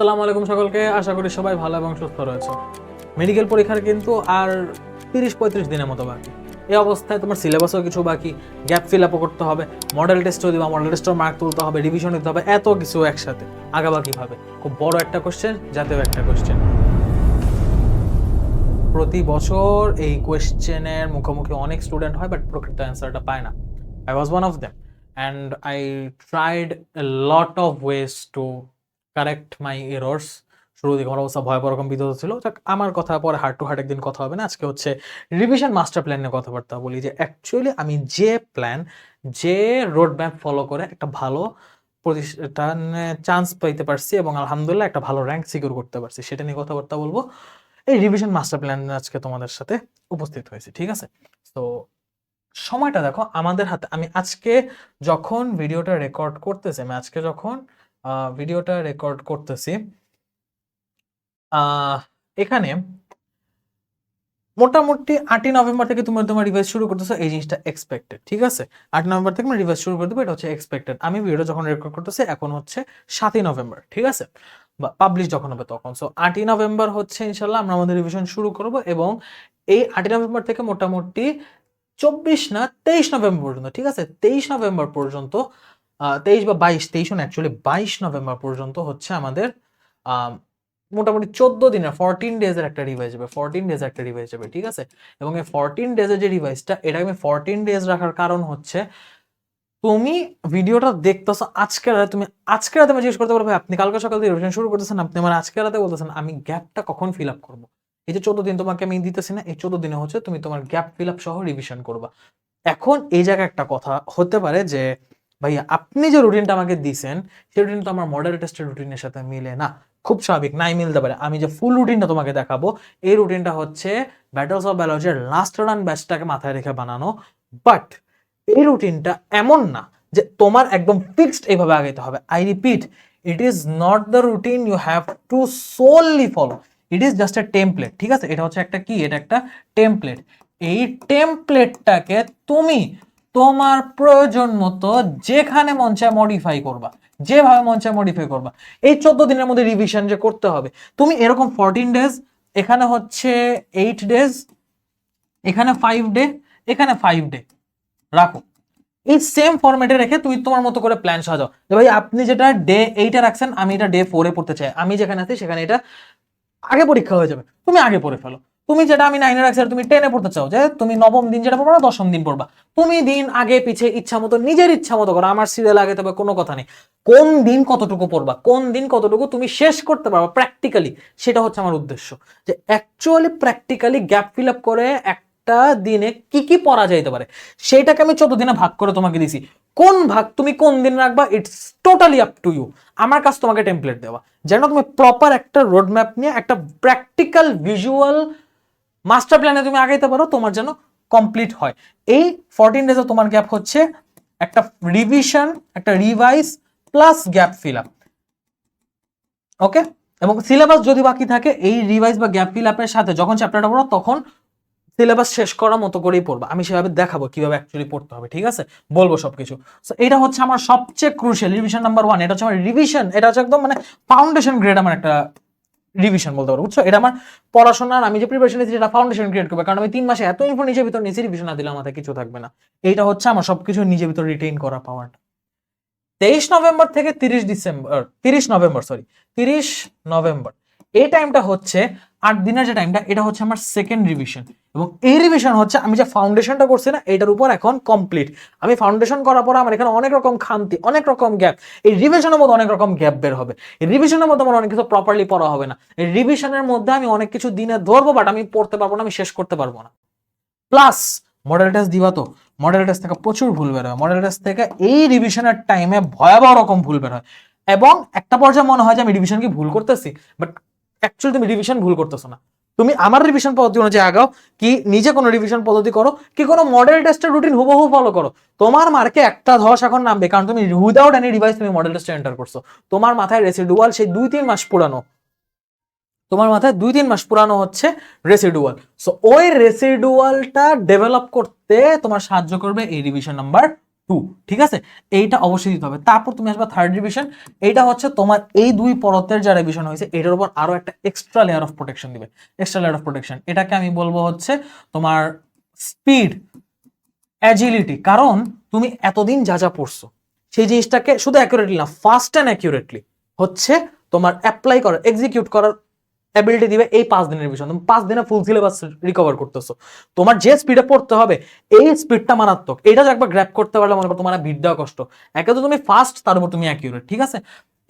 সালাম আলাইকুম সকলকে। আশা করি সবাই ভালো এবং সুস্থ রয়েছে। মেডিকেল পরীক্ষার কিন্তু আর তিরিশ পঁয়ত্রিশ দিনের মতো বাকি। এই অবস্থায় তোমার সিলেবাসও কিছু বাকি। গ্যাপ ফিল আপও করতে হবে। মডেল টেস্টও দিবা মডেল টেস্টের মার্ক তুলতে হবে রিভিশন দিতে হবে, এত কিছু একসাথে। আগাবাকি ভাবে খুব বড় একটা কোশ্চেন জাতীয় একটা কোশ্চেন প্রতি বছর এই কোয়েশ্চেনের মুখোমুখি অনেক স্টুডেন্ট হয় বাট প্রকৃত অ্যান্সারটা পায় না। I was one of them and I tried lot of ways to correct my errors শুরু দিকে আমার অবস্থা ভয় রকম বিধত ছিল। যাক, আমার কথা পরে হার্ট টু হার্ট একদিন কথা হবে না। আজকে হচ্ছে রিভিশন মাস্টার প্ল্যান নিয়ে কথাবার্তা বলি যে অ্যাকচুয়ালি আমি যে প্ল্যান যে রোড ম্যাপ ফলো করে একটা ভালো প্রতিষ্ঠানে চান্স পাইতে পারছি এবং আলহামদুলিল্লাহ একটা ভালো র্যাঙ্ক সিকিউর করতে পারছি, সেটা নিয়ে কথাবার্তা বলব। এই রিভিশন মাস্টার প্ল্যান আজকে তোমাদের সাথে উপস্থিত হয়েছে, ঠিক আছে? তো সময়টা দেখো, আমাদের হাতে, আমি আজকে যখন ভিডিওটা রেকর্ড করতেছি, আমি আজকে যখন ভিডিওটা রেকর্ড করতেছি। এখানে মোটামুটি আটই নভেম্বর থেকে তুমি তোমার রিভাইজ শুরু করতেছো, এই জিনিসটা এক্সপেক্টেড ঠিক আছে? আট নভেম্বর থেকে আমরা রিভাইজ শুরু করে দেবো, এটা হচ্ছে এক্সপেক্টেড আমি ভিডিও যখন রেকর্ড করতেছি, এখন হচ্ছে সাতই নভেম্বর, ঠিক আছে? বা পাবলিশ যখন হবে তখন। সো আটই নভেম্বর হচ্ছে ইনশাল্লাহ আমরা আমাদের রিভিশন শুরু করব এবং এই আটই নভেম্বর থেকে মোটামুটি চব্বিশ না, তেইশ নভেম্বর পর্যন্ত, ঠিক আছে? তেইশ নভেম্বর পর্যন্ত তেইশ বা বাইশ, তেইশ না অ্যাকচুয়ালি বাইশ নভেম্বর পর্যন্ত হচ্ছে আমাদের মোটামুটি চোদ্দ দিনের ফরটিন ডেজের একটা রিভাইজ যাবে ফোরটিন ডেজ একটা রিভাইজ যাবে ঠিক আছে? এবং এই ফোরটিন ডেজের যে রিভাইজটা এটা আমি ফরটিন ডেজ রাখার কারণ হচ্ছে, তুমি ভিডিওটা দেখতেছো আজকে রাতে, তুমি আজকে রাতে আমি জিজ্ঞেস করতে পারবে আপনি কালকে সকাল থেকে রিভিশন শুরু করতেছেন, আপনি আমার আজকে রাতে বলতেছেন, আমি গ্যাপটা কখন ফিল আপ করব? এই যে চোদ্দ দিন তোমাকে আমি দিতেছি না, এই চোদ্দ দিনে হচ্ছে তুমি তোমার গ্যাপ ফিল আপ সহ রিভিশন করবা। এখন এই জায়গায় একটা কথা হতে পারে যে ভাইয়া আপনি যে রুটিনটা আমাকে দিছেন, সেই রুটিন তো আমার মডেল টেস্টের রুটিনের সাথে মিলে না। খুব স্বাভাবিক, নাই মিলতে পারে। আমি যে ফুল রুটিনটা তোমাকে দেখাবো, এই রুটিনটা হচ্ছে ব্যাটলস অফ বায়োলজির লাস্ট রান ব্যাচটাকে মাথায় রেখে বানানো। বাট এই রুটিনটা এমন না যে তোমার একদম ফিক্সড এইভাবে আগাইতে হবে। I repeat it is not the routine you have to solely follow it is just a template ঠিক আছে? এটা হচ্ছে একটা কি? এটা একটা টেমপ্লেট এই টেমপ্লেটটাকে তুমি তোমার প্রয়োজন মতো যেখানে মন চায় মডিফাই করবা, যেভাবে মন চায় মডিফাই করবা। এই চোদ্দ দিনের মধ্যে রিভিশন যে করতে হবে, তুমি এরকম ফোরটিন ডেজ এখানে হচ্ছে এইট ডেজ এখানে ফাইভ ডে এখানে ফাইভ ডে রাখো। এই সেম ফরম্যাটে রেখে তুমি তোমার মতো করে প্ল্যান সাজাও। যে ভাই, আপনি যেটা ডে এইটা রাখছেন, আমি এটা ডে ফোরে পড়তে চাই। আমি যেখানে আছি, সেখানে এটা আগে পরীক্ষা হয়ে যাবে। তুমি আগে পড়ে ফেলো। তুমি যেটা আমি নাইনে রাখছি তুমি টেনে পড়তে চাও, যে তুমি নবম দিন যেটা পড়বা না, দশম দিন পড়বা। তুমি দিন আগে পিছে ইচ্ছা মতো, নিজের ইচ্ছা মতো করো, আমার সিরিয়াল আগে তবে কোনো কথা নেই। কোন দিন কতটুকু পড়বা, কোন দিন কতটুকু তুমি শেষ করতে পারবা প্র্যাকটিক্যালি সেটা হচ্ছে আমার উদ্দেশ্য। যে actually practically gap fill up করে একটা দিনে কি কি পড়া যাইতে পারে, সেটাকে আমি চোদ্দ দিনে ভাগ করে তোমাকে দিছি। কোন ভাগ তুমি কোন দিন রাখবা it's totally up to you আমার কাছে তোমাকে টেমপ্লেট দেওয়া। যেন তুমি প্রপার একটা রোড ম্যাপ নিয়ে, একটা প্র্যাকটিক্যাল ভিজুয়াল মাস্টার প্ল্যানে তুমি আগাইতে পারো, তোমার যেন কমপ্লিট হয়। এই ফোরটিন ডেজে তোমার গ্যাপ হচ্ছে একটা রিভিশন একটা revise plus gap fill up okay এবং সিলেবাস যদি বাকি থাকে, এই রিভাইজ বা গ্যাপ ফিল আপের সাথে যখন চ্যাপ্টারটা পড়ো, তখন সিলেবাস শেষ করার মতো করেই পড়বা। আমি সেভাবে দেখাবো কীভাবে অ্যাকচুয়ালি পড়তে হবে, ঠিক আছে? বলব সবকিছু। সো এটা হচ্ছে আমার সবচেয়ে ক্রুশিয়াল রিভিশন নাম্বার ওয়ান এটা হচ্ছে আমার রিভিশন এটা হচ্ছে একদম মানে ফাউন্ডেশন গ্রেড আমার একটা রিভিশন বলতে পারো বুঝছ? এটা আমার পড়াশোনার, আমি যে প্রিপারেশন নিয়েছি এটা ফাউন্ডেশন ক্রিয়েট করবে। কারণ আমি তিন মাসে এত ইনফো নিজের ভিতর নিয়েছি রিভিশন না দিলে আমাদের কিছু থাকবে না। এইটা হচ্ছে আমার সবকিছু নিজের ভিতর রিটেইন করা পাওয়ারটা তেইশ নভেম্বর থেকে তিরিশ ডিসেম্বর, তিরিশ নভেম্বর সরি তিরিশ নভেম্বর। এই টাইমটা হচ্ছে আট দিনের যে টাইমটা এটা হচ্ছে আমার সেকেন্ড রিভিশন এবং এই রিভিশন হচ্ছে আমি যে ফাউন্ডেশনটা করছি না, এটার উপর এখন কমপ্লিট আমি ফাউন্ডেশন করার পর আমার এখানে অনেক রকম খান্তি অনেক রকম গ্যাপ এই রিভিশনের মধ্যে অনেক রকম গ্যাপ বের হবে। এই রিভিশনের মধ্যে আমার অনেক কিছু প্রপারলি পড়া হবে না। এই রিভিশনের মধ্যে আমি অনেক কিছু দিনে ধরবো বাট আমি পড়তে পারব না, আমি শেষ করতে পারব না। প্লাস মডেল টেস্ট দিবা তো? মডেল টেস্ট থেকে প্রচুর ভুল বের হয়। মডেল টেস্ট থেকে এই রিভিশনের টাইমে ভয়াবহ রকম ভুল বের হয়। এবং একটা পর্যায়ে মনে হয় যে আমি রিভিশন কি ভুল করতেছি বাট অ্যাকচুয়ালি তুমি রিভিশন ভুল করতেছো না। তুমি আমার রিভিশন পদ্ধতি অনুযায়ী আগাও, কি নিজে কোনো রিভিশন পদ্ধতি করো, কি কোনো মডেল টেস্টের রুটিন হুবহু ফলো করো। তোমার মার্কে একটা ধস এখন নামবে, কারণ তুমি উইদাউট এনি ডিভাইস তুমি মডেল টেস্টে এন্টার করছ। তোমার মাথায় রেসিডুয়াল সেই দুই তিন মাস পুরানো। তোমার মাথায় দুই তিন মাস পুরানো হচ্ছে রেসিডুয়াল সো ওই রেসিডুয়ালটা ডেভেলপ করতে তোমার সাহায্য করবে এই রিভিশন নাম্বার টু, ঠিক আছে? এইটা অবশ্যই দিতে হবে। তারপর তুমি আসবে থার্ড রিভিশন এইটা হচ্ছে তোমার এই দুই পরতের যা রিভিশন হয়েছে, এটার উপর আরও একটা এক্সট্রা লেয়ার অফ প্রোটেকশন দিবে। এক্সট্রা লেয়ার অফ প্রোটেকশন এটাকে আমি বলব হচ্ছে তোমার স্পিড অ্যাজিলিটি কারণ তুমি এতদিন যা যা পড়ছো, সেই জিনিসটাকে শুধু অ্যাকুরেটলি না ফাস্ট অ্যান্ড অ্যাকুরেটলি হচ্ছে তোমার অ্যাপ্লাই করার এক্সিকিউট করার অ্যাবিলিটি দিবে এই পাঁচ দিনের বিষয় তুমি পাঁচ দিনে ফুল সিলেবাস রিকভার করতেছো। তোমার যে স্পিডে পড়তে হবে, এই স্পিডটা মারাত্মক। এটা একবার গ্র্যাপ করতে পারলে মনে করো তোমার ভিড় দেওয়া কষ্ট। একে তো তুমি ফাস্ট তার উপর তুমি অ্যাকিউরেট ঠিক আছে?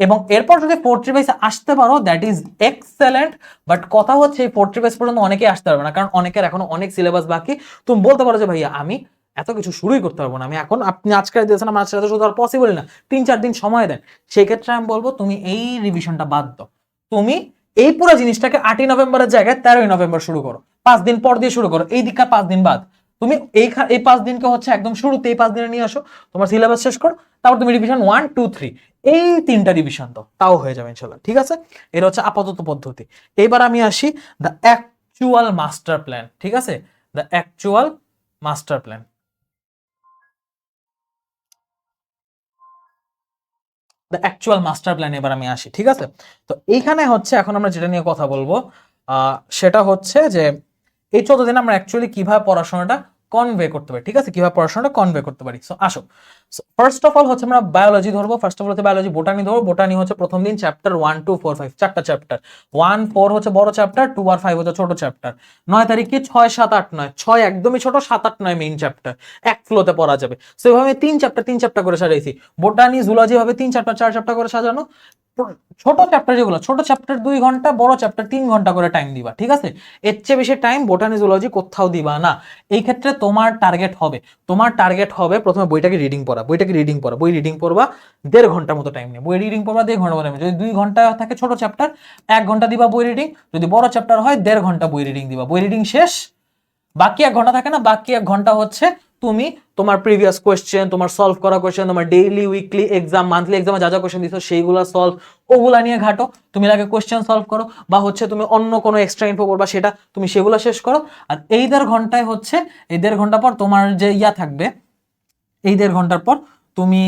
এবং এরপর যদি ফোর্থ রিভাইসে আসতে পারো দ্যাট ইজ এক্সেলেন্ট বাট কথা হচ্ছে এই ফোর্থ রিভাইস পর্যন্ত অনেকেই আসতে পারবে না, কারণ অনেকের এখনও অনেক সিলেবাস বাকি। তুমি বলতে পারো যে, ভাইয়া, আমি এত কিছু শুরুই করতে পারব না। আমি এখন আপনি আজকে দিয়েছেন, আমার আজকে শুধু আর পসিবল না। তিন, চার দিন সময় দেন। সেক্ষেত্রে আমি বলব, তুমি এই রিভিশনটা বাদ দাও। তুমি এই পুরো জিনিসটাকে আটই নভেম্বরের জায়গায় তেরোই নভেম্বর শুরু করো। পাঁচ দিন পর দিয়ে শুরু করো। এই দিককার পাঁচ দিন বাদ। তুমি এই এই পাঁচ দিনকে হচ্ছে একদম শুরুতে এই পাঁচ দিনে নিয়ে আসো। তোমার সিলেবাস শেষ করো। তারপর তুমি রিভিশন ওয়ান টু থ্রি এই তিনটা রিভিশন দাও। তাও হয়ে যাবে ইনশাল্লাহ ঠিক আছে? এটা হচ্ছে আপাতত পদ্ধতি। এবার আমি আসি দ্য অ্যাকচুয়াল মাস্টার প্ল্যান ঠিক আছে? The actual master plan the actual master plan এবার আমি আসি, ঠিক আছে? তো এইখানে হচ্ছে, এখন আমরা যেটা নিয়ে কথা বলব সেটা হচ্ছে যে এই চোদ্দ দিন আমরা অ্যাকচুয়ালি কীভাবে পড়াশোনাটা কনভে করতে পারি, ঠিক আছে? কীভাবে পড়াশোনাটা কনভে করতে পারি? সো আসো। ফার্স্ট অফ অল হচ্ছে আমরা বায়োলজি ধরবো। ফার্স্ট অফ অল হচ্ছে বায়োলজি বোটানি ধরবো। বোটানি হচ্ছে প্রথম দিন chapter one two four five চারটা চ্যাপ্টার ওয়ান ফোর হচ্ছে বড় চ্যাপ্টার টু আর ফাইভ হচ্ছে ছোট চ্যাপ্টার নয় তারিখে ছয়, সাত, আট, নয়। ছয় একদমই ছোট, সাত, আট, নয় মেইন চ্যাপ্টার এক ফ্লোতে পড়া যাবে। সেভাবে তিন চ্যাপ্টার তিন চ্যাপ্টার করে সাজাইছি। বোটানি জুলজি ভাবে তিন চ্যাপ্টার চার চ্যাপ্টার করে সাজানো। ছোট চ্যাপ্টার যেগুলো, ছোট চ্যাপ্টার দুই ঘণ্টা, বড় চ্যাপ্টার তিন ঘণ্টা করে টাইম দিবা, ঠিক আছে? এর চেয়ে বেশি টাইম বোটানি জুলজি কোথাও দিবা না। এই ক্ষেত্রে তোমার টার্গেট হবে। তোমার টার্গেট হবে, প্রথমে বইটাকে রিডিং পড়া বইটাকে রিডিং পড়া। বই রিডিং পড়বা দেড় ঘণ্টার মতো টাইম নিয়ে। বই রিডিং পড়বা দেড় ঘণ্টা মতো time যদি দুই ঘণ্টা থাকে ছোট চ্যাপ্টার এক ঘণ্টা দিবা বই রিডিং যদি বড় চ্যাপ্টার হয়, দেড় ঘণ্টা বই রিডিং দিবা। বই রিডিং শেষ। বাকি এক ঘণ্টা থাকে না, বাকি এক ঘণ্টা হচ্ছে তুমি তোমার প্রিভিয়াস কোয়েশ্চেন তোমার সলভ করা কোয়েশ্চেন তোমার ডেইলি উইকলি এক্সাম মান্থলি এক্সামে যা যা কোয়েশ্চেন দিছো, সেইগুলো সলভ ওগুলা নিয়ে ঘাটো। তুমি আগে কোয়েশ্চেন সলভ করো বা হচ্ছে তুমি অন্য কোনো এক্সট্রা ইনফো করবা, সেটা তুমি সেগুলো শেষ করো। আর এই দেড় ঘন্টায় হচ্ছে, এই দেড় ঘণ্টা পর তোমার যে ইয়া থাকবে এই দেড় ঘণ্টার পর তুমি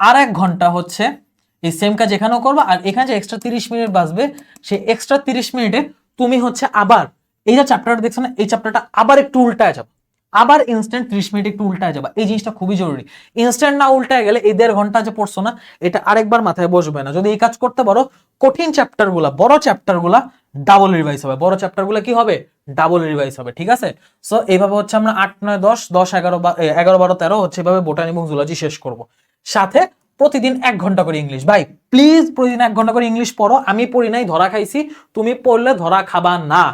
আর এক ঘণ্টা হচ্ছে এই সেম কাজ এখানেও করবা, আর এখানে যে এক্সট্রা তিরিশ মিনিট বাঁচবে, সেই এক্সট্রা তিরিশ মিনিটে তুমি হচ্ছে আবার এই যে চ্যাপ্টারটা দেখছ না, এই চ্যাপ্টারটা আবার একটু উল্টায় যাবে। আবার ইনস্ট্যান্ট ত্রিশ মিনিট একটু উল্টায় যাবা। এই জিনিসটা খুবই জরুরি। ইনস্ট্যান্ট না উল্টায় গেলে এই দেড় ঘণ্টা যে পড়ছো না, এটা আরেকবার মাথায় বসবে না। যদি এই কাজ করতে পারো, কঠিন চ্যাপ্টারগুলা বড় চ্যাপ্টারগুলা ডাবল রিভাইজ হবে। বড় চ্যাপ্টারগুলো কি হবে? ডাবল রিভাইজ হবে, ঠিক আছে? সো এইভাবে হচ্ছে আমরা আট, নয়, দশ দশ, এগারো এগারো, বারো, তেরো হচ্ছে এভাবে বোটানি এবং জুলজি শেষ করব। সাথে প্রতিদিন এক ঘণ্টা করে ইংলিশ ভাই প্লিজ প্রতিদিন এক ঘণ্টা করে ইংলিশ পড়ো। আমি পড়ি নাই, ধরা খাইছি। তুমি পড়লে ধরা খাবা না।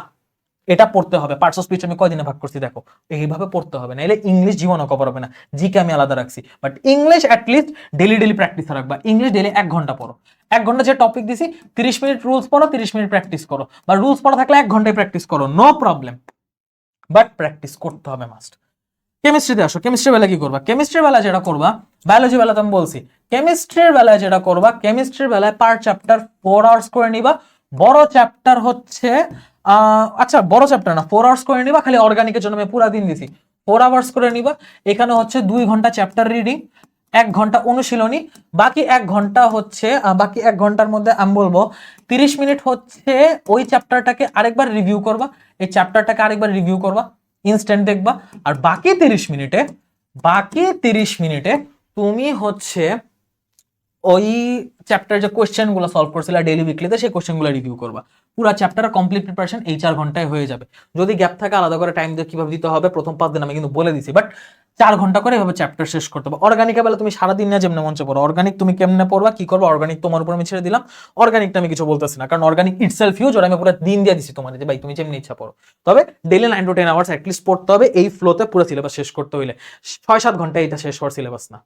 এটা পড়তে হবে। পার্টস অফ স্পিচ আমি কয়দিনে ভাগ করছি দেখো? এইভাবে পড়তে হবে। না এলে ইংলিশ জীবনও কভার হবে না। জিকে আমি আলাদা রাখছি। But English at least daily daily practice রাখবা। ইংলিশ ডেলি এক ঘণ্টা পড়ো। এক ঘণ্টা যে টপিক দিছি, তিরিশ মিনিট রুলস পড়ো, তিরিশ মিনিট প্র্যাকটিস করো। বা রুলস পড়া থাকলে এক ঘন্টায় প্র্যাকটিস করো। নো প্রবলেম বাট প্র্যাকটিস করতে হবে মাস্ট কেমিস্ট্রিতে আসো। কেমিস্ট্রি বেলা কি করবা? কেমিস্ট্রির বেলা যেটা করবা বায়োলজি বেলা তো আমি বলছি। কেমিস্ট্রির বেলায় যেটা করবা কেমিস্ট্রির বেলায় পার চ্যাপ্টার ফোর আওয়ার্স করে নিবা। বড় চ্যাপ্টার হচ্ছে আচ্ছা বড় চ্যাপ্টার না ফোর আওয়ার্স করে নিবা, খালি অর্গানিকের জন্য আমি পুরা দিন দিছি। ফোর আওয়ার্স করে নিবা, এখানে হচ্ছে দুই ঘণ্টা চ্যাপ্টার রিডিং এক ঘণ্টা অনুশীলনী, বাকি এক ঘণ্টা হচ্ছে বাকি এক ঘণ্টার মধ্যে আমি বলব, তিরিশ মিনিট হচ্ছে ওই চ্যাপ্টারটাকে আরেকবার রিভিউ করবা, এই চ্যাপ্টারটাকে আরেকবার রিভিউ করবা ইনস্ট্যান্ট দেখবা, আর বাকি তিরিশ মিনিটে, বাকি তিরিশ মিনিটে তুমি হচ্ছে ওই চ্যাপ্টার যে কোয়েশ্চেনগুলো সলভ করছিলে ডেইলি উইকলিতে সেই কোয়েশ্চেনগুলো রিভিউ করবা। পুরো চ্যাপ্টার কমপ্লিট প্রিপারেশন এই চার ঘন্টায় হয়ে যাবে। যদি গ্যাপ থাকে, আলাদা করে টাইম দিয়ে কীভাবে দিতে হবে, প্রথম পাঁচ দিন আমি কিন্তু বলে দিছি বাট চার ঘণ্টা করে এভাবে চ্যাপ্টার শেষ করতে হবে। অর্গানিকের বেলা তুমি সারাদিন না যেমন মঞ্চে পড়ো অর্গানিক তুমি কেমনে পড়বা, কি করবা অর্গানিক তোমার উপর আমি ছেড়ে দিলাম অর্গানিকটা আমি কিছু বলতেছি না, কারণ অর্গানিক ইটসেলফ ইউজ ওরা আমি পুরো দিন দিয়ে দিছি তোমার যে ভাই তুমি যেমনি ইচ্ছা পড়ো। তবে daily nine to ten hours at least পড়তে হবে, এই ফ্লোতে পুরো সিলেবাস শেষ করতে হইলে। ছয়, সাত ঘণ্টা এটা শেষ হওয়ার সিলেবাস না।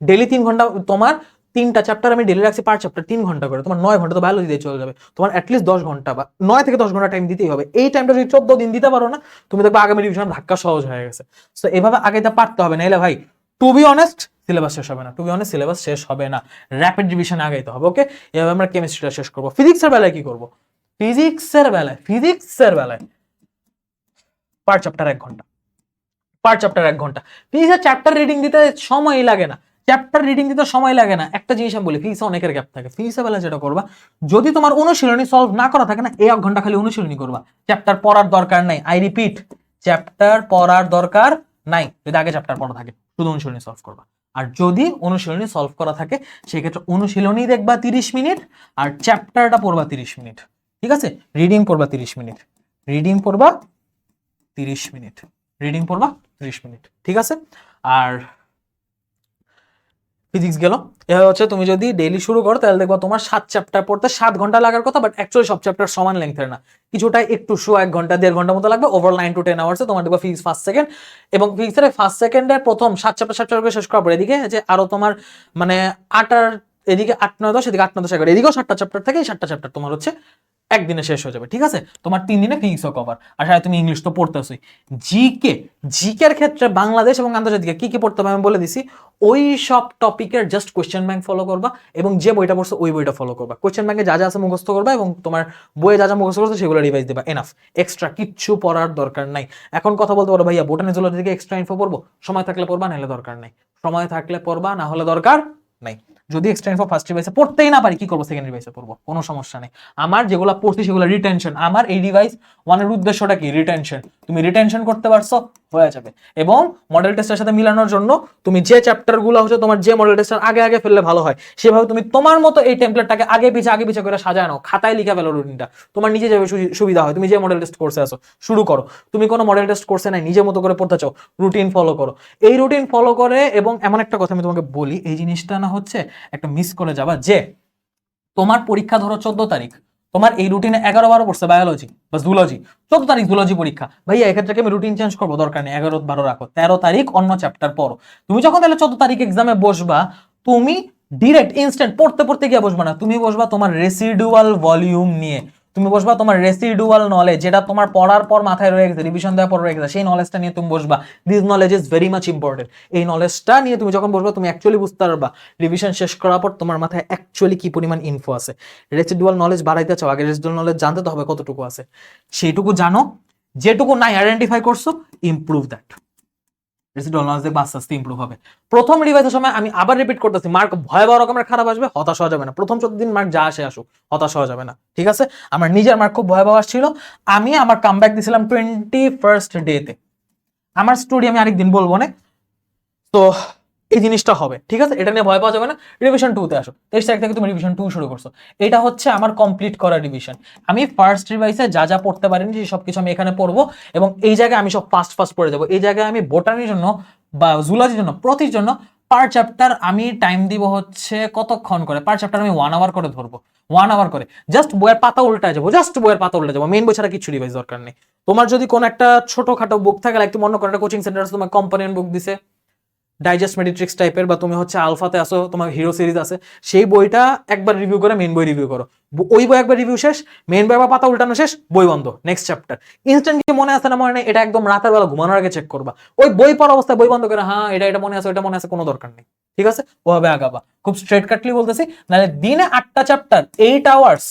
ডেলি তিন ঘণ্টা তোমার তিনটা চ্যাপ্টার আমি ডেলি রাখছি পার চ্যাপ্টার তিন ঘণ্টা করে। তোমার নয় ঘণ্টা তো বায়োলজি দিয়ে চলে যাবে। তোমার অ্যাটলিস্ট দশ ঘণ্টা বা নয় থেকে দশ ঘণ্টা টাইম দিতেই হবে। এই টাইমটা যদি চোদ্দ দিন দিতে পারো না, তুমি দেখবে আগামী রিভিশন ধাক্কা সহজ হয়ে গেছে। সো এভাবে আগে তা পারতে হবে না এলে ভাই টু বি অনেস্ট সিলেবাস শেষ হবে না। টু বি অনেস্ট সিলেবাস শেষ হবে না। র্যাপিড রিভিশন আগাইতে হবে ওকে এভাবে আমরা কেমিস্ট্রিটা শেষ করব। ফিজিক্সের বেলায় কি করব? ফিজিক্সের বেলায় ফিজিক্সের বেলায় পার চ্যাপ্টার এক ঘণ্টা। পার চ্যাপ্টার এক ঘণ্টা। ফিজিক্সের চ্যাপ্টার রিডিং দিতে সময়ই লাগে না। চ্যাপ্টার রিডিং দিতে সময় লাগে না। একটা জিনিস আমি বলি ফিজিক্সে অনেকের গ্যাপ থাকে। ফিজিক্সে বেলা যেটা করবা, যদি তোমার অনুশীলনী সলভ না করা থাকে না, এই এক ঘণ্টা খালি অনুশীলনী করবা। চ্যাপ্টার পড়ার দরকার নাই। আই রিপিট চ্যাপ্টার পড়ার দরকার নাই। যদি আগে চ্যাপ্টার পড়া থাকে, শুধু অনুশীলনী সলভ করবা। আর যদি অনুশীলনী সলভ করা থাকে, সেক্ষেত্রে অনুশীলনী দেখবা তিরিশ মিনিট, আর চ্যাপ্টারটা পড়বা তিরিশ মিনিট। ঠিক আছে? রিডিং পড়বা তিরিশ মিনিট। রিডিং পড়বা তিরিশ মিনিট। রিডিং পড়বা তিরিশ মিনিট। ঠিক আছে? আর ফিজিক্স গেল। এবার হচ্ছে তুমি যদি ডেইলি শুরু করো, তাহলে দেখব তোমার সাত চ্যাপ্টার পড়তে সাত ঘণ্টা লাগার কথা বাট অ্যাকচুয়ালি সব চ্যাপ্টার সমান লেন্থের না। কিছুটা একটু শো এক ঘণ্টা, দেড় ঘণ্টা মতো লাগবে ওভার নাইন টু টেন আওয়ার্সে তোমার দেখবা ফিজিক্স ফার্স্ট সেকেন্ড এবং ফিজিক্সের ফার্স্ট সেকেন্ডের প্রথম সাত চ্যাপ্টার সাত চ্যাপ্টার শেষ করার পর এদিকে যে আরও তোমার মানে আট আর এদিকে আট নয় দশ, এদিকে আট নয় দশ এগারো, এদিকেও সাতটা চ্যাপ্টার থাকে, এই সাতটা চ্যাপ্টার তোমার হচ্ছে একদিনে শেষ হয়ে যাবে, ঠিক আছে? তোমার তিন দিনে ফিজিক্সও কভার হ্যাঁ তুমি ইংলিশ তো পড়তেছই। জিকে জিকের ক্ষেত্রে বাংলাদেশ এবং আন্তর্জাতিকে কি কি পড়তে হবে আমি বলে দিছি। ওই সব টপিকের জাস্ট কোয়েশ্চেন ব্যাংক ফলো করবা এবং যে বইটা পড়ছো ওই বইটা ফলো করবা। কোয়েশ্চেন ব্যাংকে যা যা আছে মুখস্থ করবা এবং তোমার বইয়ে যা যা মুখস্থ করছ সেগুলো রিভাইজ দেবা। এনাফ এক্সট্রা কিচ্ছু পড়ার দরকার নাই। এখন কথা বলতে পারো, ভাইয়া বোটানি থেকে এক্সট্রা ইনফো পড়ব? সময় থাকলে পড়বা, নাহলে দরকার নাই। সময় থাকলে পড়বা না হলে দরকার নাই। যদি এক্সটেন্ড ফর ফার্স্ট ডিভাইসে পড়তেই না পারি, কি করব সেকেন্ড ডিভাইসে পড়ব? কোনো সমস্যা নেই। আমার যেগুলো পড়ছি সেগুলো রিটেনশন আমার এই ডিভাইস ওয়ানের উদ্দেশ্যটা কি? রিটেনশন তুমি রিটেনশন করতে পারছ হয়ে যাবে। এবং মডেল টেস্টের সাথে মিলানোর জন্য তুমি যে চ্যাপ্টারগুলো হচ্ছে তোমার যে মডেল টেস্টের আগে আগে ফেললে ভালো হয়, সেভাবে তুমি তোমার মতো এই টেমপ্লেটটাকে আগে পিছে আগে পিছে করে সাজায় নাও, খাতায় লিখে ফেলো রুটিনটা তোমার নিজে যাবে সুবিধা হয়, তুমি যে মডেল টেস্ট কোর্সে আসো শুরু করো। তুমি কোনো মডেল টেস্ট কোর্সে নাই নিজের মতো করে পড়তে চাও রুটিন ফলো করো। এই রুটিন ফলো করে এবং এমন একটা কথা আমি তোমাকে বলি, এই জিনিসটা না হচ্ছে একটা মিস করে যাবা যে তোমার পরীক্ষা ধরো চোদ্দ তারিখ তোমার এই রুটিনে এগারো বারো পড়ছে বায়োলজি বা জুলজি চোদ্দ তারিখ জুলজি পরীক্ষা। ভাইয়া, এক্ষেত্রে আমি রুটিন চেঞ্জ করব? দরকার নেই, এগারো, বারো রাখো। তেরো তারিখ অন্য চ্যাপ্টার পড়ো। তুমি যখন তাহলে চোদ্দ তারিখ এক্সামে বসবা, তুমি ডিরেক্ট ইনস্ট্যান্ট পড়তে পড়তে গিয়ে বসবা না, তুমি বসবা তোমার রেসিডুয়াল ভলিউম নিয়ে। তুমি বসবা তোমার রেসিডুয়াল নলেজ যেটা তোমার পড়ার পর মাথায় রয়ে গেছে রিভিশন দেওয়ার পর রয়ে গেছে, সেই নলেজটা নিয়ে তুমি বসবা। This knowledge is very much important এই নলেজটা নিয়ে তুমি যখন বসবা, তুমি অ্যাকচুয়ালি বুঝতে পারবা রিভিশন শেষ করার পর তোমার মাথায় অ্যাকচুয়ালি কি পরিমাণ ইনফো আছে। রেসিডুয়াল নলেজ বাড়াইতে চাও, আগে রেসিডুয়াল নলেজ জানতে তো হবে কতটুকু আছে। সেইটুকু জানো, যেটুকু নাই আইডেন্টিফাই করছ ইমপ্রুভ দ্যাট রেসিডুয়াল নলেজ দেখবে আস্তে আস্তে ইম্প্রুভ হবে। প্রথম রিভাইজের সময় আমি আবার রিপিট করতেছি মার্ক ভয়াবহ রকমের খারাপ আসবে, হতাশ হওয়া যাবে না। প্রথম চোদ্দ দিন মার্ক যা আসে আসুক, হতাশ হওয়া যাবে না। ঠিক আছে? আমার নিজের মার্ক খুব ভয়াবহ আসছিল। আমি আমার কামব্যাক দিয়েছিলাম টোয়েন্টি ফার্স্ট ডেতে আমার স্টোরি আমি আরেকদিন বলব না। তো এই জিনিসটা হবে, ঠিক আছে? এটা নিয়ে ভয় পাওয়া যাবে না। রিভিশন টুতে আসো। তেইশ তারিখ থেকে তুমি রিভিশন টু শুরু করছ। এটা হচ্ছে আমার কমপ্লিট করা রিভিশন আমি ফার্স্ট রিভাইসে যা যা পড়তে পারিনি, সেই সব কিছু আমি এখানে পড়ব এবং এই জায়গায় আমি সব ফাস্ট ফাস্ট পড়ে যাব। এই জায়গায় আমি বোটানির জন্য বা জুলজির জন্য, প্রতির জন্য পার চ্যাপ্টার আমি টাইম দিব হচ্ছে কতক্ষণ করে? পার চ্যাপ্টার আমি ওয়ান আওয়ার করে ধরবো। ওয়ান আওয়ার করে। জাস্ট বইয়ের পাতা উল্টায় যাব জাস্ট বইয়ের পাতা উল্টে যাব। মেন বই ছাড়া কিছু রিভাইস দরকার নেই। তোমার যদি কোনো একটা ছোটখাটো বুক থাকে, like তুমি অন্য কোনো একটা কোচিং সেন্টার তোমার কোম্পানিয়ান বুক দিছে ডাইজেস্ট মেডিট্রিক্স টাইপের বা তুমি হচ্ছে আলফাতে আসো তোমার হিরো সিরিজ আছে, সেই বইটা একবার রিভিউ করে মেন বই রিভিউ করো। ওই বই একবার রিভিউ শেষ মেন বই বা পাতা উল্টানো শেষ, বই বন্ধ নেক্সট চ্যাপ্টার ইনস্ট্যান্ট কি মনে আছে না মনে নেই, এটা একদম রাতের বেলা ঘুমানোর আগে চেক করবা। ওই বই পড়া অবস্থায় বই বন্ধ করে হ্যাঁ এটা এটা মনে আছে ওটা মনে আছে, কোনো দরকার নেই। ঠিক আছে? ওভাবে আগাবা। খুব স্ট্রেট কাটলি বলতেছি, নাহলে দিনে আটটা চ্যাপ্টার এইট আওয়ার্স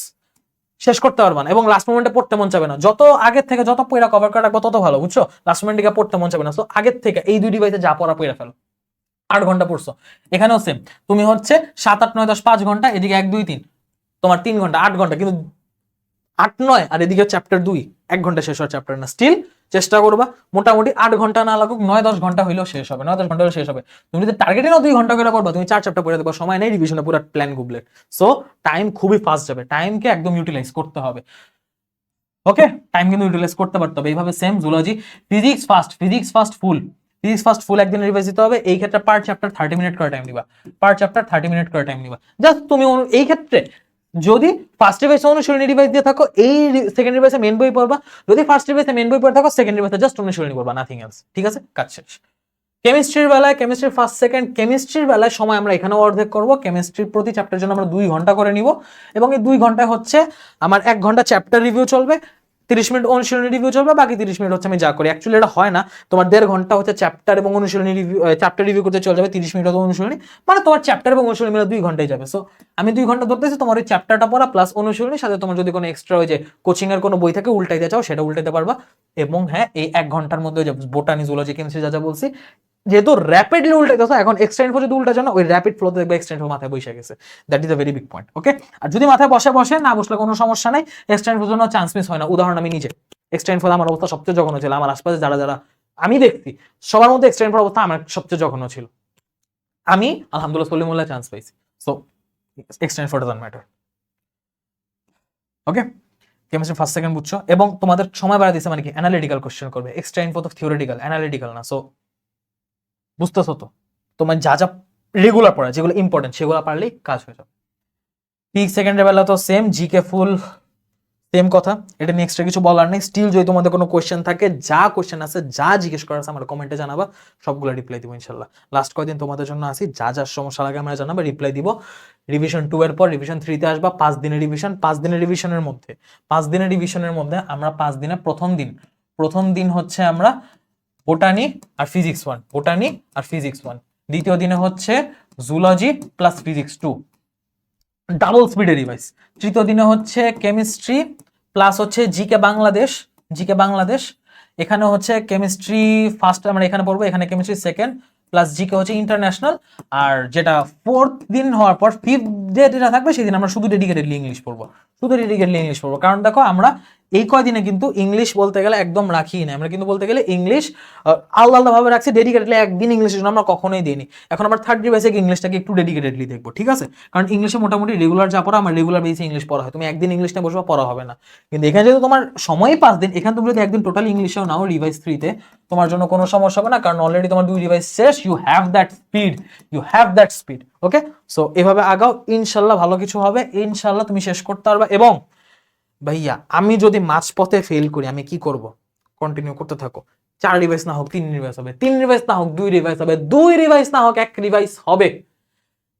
শেষ করতে পারবা না। এবং লাস্ট মোমেন্টে পড়তে মন চাবে না। যত আগের থেকে যত পয়রা কভার করা রাখব, তত ভালো, বুঝছ? লাস্ট মোমেন্টে পড়তে মন চাবে না। তো আগের থেকে এই দুই ডিভাইসে যা পড়া পয়রা ফেলো। আট ঘণ্টা পড়ছো। এখানেও সেম তুমি হচ্ছে সাত, আট, নয়, দশ, পাঁচ ঘণ্টা, এদিকে এক, দুই, তিন। তোমার তিন ঘণ্টা, আট ঘণ্টা, কিন্তু আট, নয়, আর এদিকে চ্যাপ্টার দুই। এক ঘণ্টা শেষ হয় চ্যাপ্টার না। স্টিল চেষ্টা করবা, মোটামুটি আট ঘণ্টা না লাগুক, নয়, দশ ঘণ্টা হইলেও শেষ হবে, নয়, দশ ঘণ্টা হলেও শেষ হবে। তুমি যদি টার্গেটে না দুই ঘণ্টা করে পড়বা তুমি চার চ্যাপ্টার পড়ে দেবো সময় নেই রিভিশনে পুরো প্ল্যান গুবলেট সো টাইম খুবই ফাস্ট যাবে। টাইমকে একদম ইউটিলাইজ করতে হবে। ওকে টাইম কিন্তু ইউটিলাইজ করতে পারতে হবে। এইভাবে same zoology physics first physics first full physics first full একদিন রিভাইজ দিতে হবে। এই ক্ষেত্রে পার চ্যাপ্টার থার্টি মিনিট করে টাইম নিবা। পার চ্যাপ্টার থার্টি মিনিট করে টাইম নিবা। জাস্ট তুমি এই ক্ষেত্রে যদি ফার্স্ট রিভাইসে অনুশীলনী রিভাইস দিয়ে থাকো, এই সেকেন্ড রিভাইসে মেন বই পড়বা। যদি ফার্স্ট রিভাইসে মেন বই পড়ে থাকো সেকেন্ড রিভাইসে জাস্ট অনুশীলনী পড়বা নাথিং এলস ঠিক আছে? কাজ শেষ। কেমিস্ট্রির বেলায় কেমিস্ট্রির ফার্স্ট সেকেন্ড কেমিস্ট্রির বেলায় সময় আমরা এখানেও অর্ধেক করব। কেমিস্ট্রির প্রতি চ্যাপ্টার জন্য আমরা দুই ঘণ্টা করে নিব। এবং এই দুই ঘন্টায় হচ্ছে আমার এক ঘণ্টা চ্যাপ্টার রিভিউ চলবে। তিরিশ মিনিট অনুশীলনী রিভিউ চলবে, বাকি তিরিশ মিনিট হচ্ছে আমি যা করি। অ্যাকচুয়ালি এটা হয় না। তোমার দেড় ঘণ্টা হচ্ছে চ্যাপ্টার এবং অনুশীলনী রিভিউ চ্যাপ্টার রিভিউ করতে চলে যাবে, তিরিশ মিনিট হতো অনুশীলনী। মানে তোমার চ্যাপ্টার এবং অনুশীলনী মিলে দুই ঘন্টায় যাবে। সো আমি দুই ঘণ্টা ধরতেছি, তোমার ওই চ্যাপ্টারটা পড়া প্লাস অনুশীলনী সাথে তোমার যদি কোনো এক্সট্রা ওই যে কোচিং এর কোনো বই থাকে, উল্টাইতে চাও, সেটা উল্টাইতে পারবা। এবং হ্যাঁ এই এক ঘণ্টার মধ্যে যে বোটানি জুলজি কেমিস্ট্রি যা যা বলছি যেহেতু র্যাপিডলি উল্টাইতেছো এখন এক্সটেন্ড ফ্লো যদি উল্টা জানো, ওই র্যাপিড ফ্লোতে দেখবে এক্সটেন্ড ফ্লো মাথায় বসে গেছে। That is a very big point okay আর যদি মাথায় বসে বসে না বসলে কোনো সমস্যা নাই এক্সটেন্ড ফ্লোর জন্য চান্স মিস হয় না। উদাহরণ আমি নিজে এক্সটেন্ড ফ্লো আমার অবস্থা সবচেয়ে জঘন্য ছিল। আমার আশপাশে যারা যারা, আমি দেখছি, সবার মধ্যে এক্সটেন্ড ফ্লোর অবস্থা আমার সবচেয়ে জঘন্য ছিল। আমি, আলহামদুলিল্লাহ সলিমুল্লাহ চান্স পাইছি। So extend flow doesn't matter okay chemistry first second বুঝছ? এবং তোমাদের সময় বাড়া দিছে মানে কি? অ্যানালিটিক্যাল কোশ্চেন করবে। এক্সট্রা ইনফো তো থিওরিটিক্যাল অ্যানালিটিক্যাল না। সো বুঝতেছো তো? তোমার যা যা রেগুলার পড়া, যেগুলো ইম্পর্টেন্ট সেগুলো পারলেই কাজ হয়ে যাবে। পিক সেকেন্ডের বেলা তো সেম জিকে ফুল সেম কথা। এটা নিয়ে এক্সট্রা কিছু বলার নেই। স্টিল যদি তোমাদের কোনো কোয়েশ্চেন থাকে, যা কোয়েশ্চেন আছে, যা জিজ্ঞেস করার আছে আমার কমেন্টে জানাবা। সবগুলো রিপ্লাই দিব ইনশাল্লাহ। লাস্ট কয়েকদিন তোমাদের জন্য আসি যা যা সমস্যা লাগে আমরা জানাব রিপ্লাই দিব। রিভিশন টু এর পর রিভিশন থ্রিতে আসবা, পাঁচ দিনের রিভিশন পাঁচ দিনের রিভিশনের মধ্যে, পাঁচ দিনের রিভিশনের মধ্যে আমরা পাঁচ দিনের প্রথম দিন প্রথম দিন হচ্ছে আমরা বোটানি আর ফিজিক্স ওয়ান বোটানি আর ফিজিক্স ওয়ান দ্বিতীয় দিনে হচ্ছে zoology plus physics two double স্পিডে রিভাইস তৃতীয় দিনে হচ্ছে কেমিস্ট্রি প্লাস হচ্ছে জিকে বাংলাদেশ জিকে বাংলাদেশ এখানে হচ্ছে কেমিস্ট্রি ফার্স্ট আমরা এখানে পড়ব, এখানে কেমিস্ট্রি সেকেন্ড প্লাস জিকে হচ্ছে ইন্টারন্যাশনাল আর যেটা ফোর্থ দিন হওয়ার পর ফিফথ ডে যেটা থাকবে, সেদিন আমরা শুধু ডেডিকেটেডলি ইংলিশ পড়ব। শুধু ডেডিকেটলি ইংলিশ পড়ব। কারণ দেখো, আমরা এই কয়দিনে কিন্তু ইংলিশ বলতে গেলে একদম রাখি না আমরা কিন্তু বলতে গেলে ইংলিশ আলাদা আলাদা ভাবে রাখছি ডেডিকেটেডলি একদিন ইংলিশের জন্য আমরা কখনোই দিইনি। এখন আমরা থার্ড ডিভাইসে ইংলিশটাকে একটু ডেডিকেটেডলি দেখব, ঠিক আছে? কারণ ইংলিশে মোটামুটি রেগুলার যা পড়া, আমার রেগুলার বেসে ইংলিশ পড়া হয়। তুমি একদিন ইংলিশ নিয়ে বসবা, পড়া হবে না। কিন্তু এখানে যেহেতু তোমার সময়ই পাঁচ দিন, এখানে তুমি যদি একদিন টোটাল ইংলিশেও নাও রিভাইস থ্রিতে তোমার জন্য কোনো সমস্যা হবে না, কারণ অলরেডি তোমার দুই রিভাইস শেষ you have that speed you have that speed okay so এভাবে আগাও, ইনশাল্লাহ ভালো কিছু হবে, ইনশাল্লাহ তুমি শেষ করতে পারবে এবং ভাইয়া, আমি যদি মাঝপথে ফেল করি, আমি কি করব? কন্টিনিউ করতে থাকো। চার রিভাইস না হোক, তিন রিভাইস হবে। তিন রিভাইস না হোক, দুই রিভাইস হবে। দুই রিভাইস না হোক, এক রিভাইস হবে।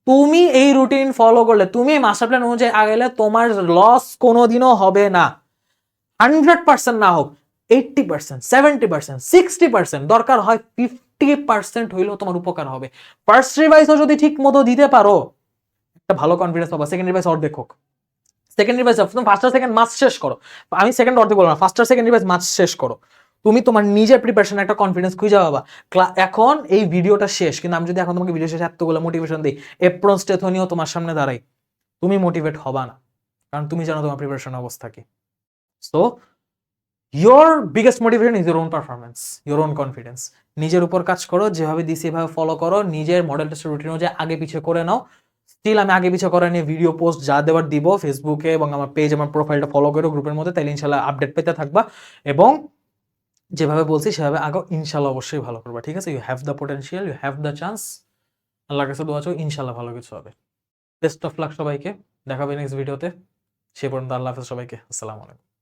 তুমি এই রুটিন ফলো করলে, তুমি মাস্টার প্ল্যান অনুযায়ী আগেলে তোমার লস কোনোদিনও হবে না। হান্ড্রেড পার্সেন্ট না হোক eighty percent seventy percent sixty percent দরকার হয় ফিফটি পার্সেন্ট হইলেও তোমার উপকার হবে। ফার্স্ট রিভাইসও যদি ঠিক মতো দিতে পারো, একটা ভালো কনফিডেন্স পাবা সেকেন্ড রিভাইস অর্ধেক হোক। সেকেন্ড রিভাইস তুমি ফার্স্ট আর সেকেন্ড মাস শেষ করো। আমি সেকেন্ড অর্ধেক বলব না ফার্স্ট সেকেন্ড রিভাইস মাস শেষ করো। তুমি তোমার নিজের প্রিপারেশন একটা কনফিডেন্স খুঁজে পাবা। এখন এই ভিডিওটা শেষ, কিন্তু আমি যদি এখন তোমাকে ভিডিও শেষে এতগুলো মোটিভেশন দিই এপ্রন স্টেথনিও তোমার সামনে দাঁড়াই তুমি মোটিভেট হবা না, কারণ তুমি জানো তোমার প্রিপারেশন অবস্থা কি। So your biggest motivation is your own performance your own confidence নিজের উপর কাজ করো, যেভাবে দিছি এভাবে ফলো করো, নিজের মডেল টেস্টের রুটিন অনুযায়ী আগে পিছিয়ে করে নাও। স্টিল আমি আগে পিছিয়ে করা নিয়ে ভিডিও পোস্ট যা দেওয়ার দিব ফেসবুকে এবং আমার পেজ আমার প্রোফাইলটা ফলো করো গ্রুপের মধ্যে তাহলে ইনশাল্লাহ আপডেট পেতে থাকবা। এবং যেভাবে বলছি, সেভাবে আগে ইনশাল্লাহ অবশ্যই ভালো করবা, ঠিক আছে? You have the potential you have the chance আল্লাহর কাছে দোয়া ইনশাল্লাহ ভালো কিছু হবে। বেস্ট অফ লাক সবাইকে, দেখাবে নেক্সট ভিডিওতে সে পর্যন্ত আল্লাহ হাফেজ সবাইকে, আসসালামু আলাইকুম।